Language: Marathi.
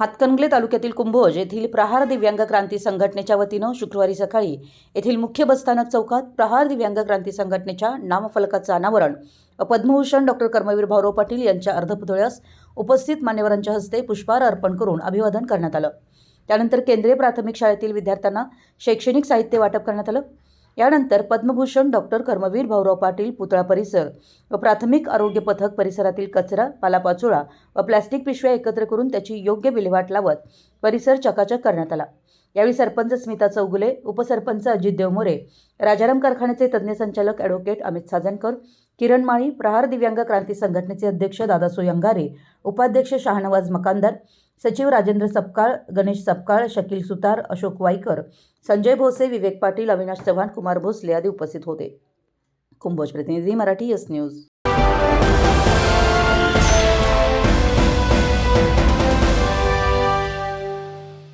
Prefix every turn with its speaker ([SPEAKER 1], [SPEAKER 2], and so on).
[SPEAKER 1] हातकणंगले तालुक्यातील कुंभोज येथील प्रहार दिव्यांग क्रांती संघटनेच्या वतीनं शुक्रवारी सकाळी येथील मुख्य बसस्थानक चौकात प्रहार दिव्यांग क्रांती संघटनेच्या नामफलकाचं अनावरण पद्मभूषण डॉक्टर कर्मवीर भाऊराव पाटील यांच्या अर्धपुतळ्यास उपस्थित मान्यवरांच्या हस्ते पुष्पहार अर्पण करून अभिवादन करण्यात आलं त्यानंतर केंद्रीय प्राथमिक शाळेतील विद्यार्थ्यांना शैक्षणिक साहित्य वाटप करण्यात आलं यानंतर पद्मभूषण डॉक्टर कर्मवीर भाऊराव पाटील पुतळा परिसर व प्राथमिक आरोग्य पथक परिसरातील कचरा पालापाचोळा व प्लॅस्टिक पिशव्या एकत्र करून त्याची योग्य विल्हेवाट लावत परिसर चकाचक करण्यात आला यावेळी सरपंच स्मिता चौगुले उपसरपंच अजित देवमोरे राजाराम कारखान्याचे तज्ज्ञ संचालक ॲडव्होकेट अमित साजनकर किरण माळी प्रहार दिव्यांग क्रांती संघटनेचे अध्यक्ष दादा अंगारे उपाध्यक्ष शहानवाज मकांदार सचिव राजेंद्र सपकाळ गणेश सपकाळ शकील सुतार अशोक वाईकर संजय भोसे विवेक पाटील अविनाश चव्हाण कुमार भोसले आदी उपस्थित होते कुंभोज प्रतिनिधी मराठी एस न्यूज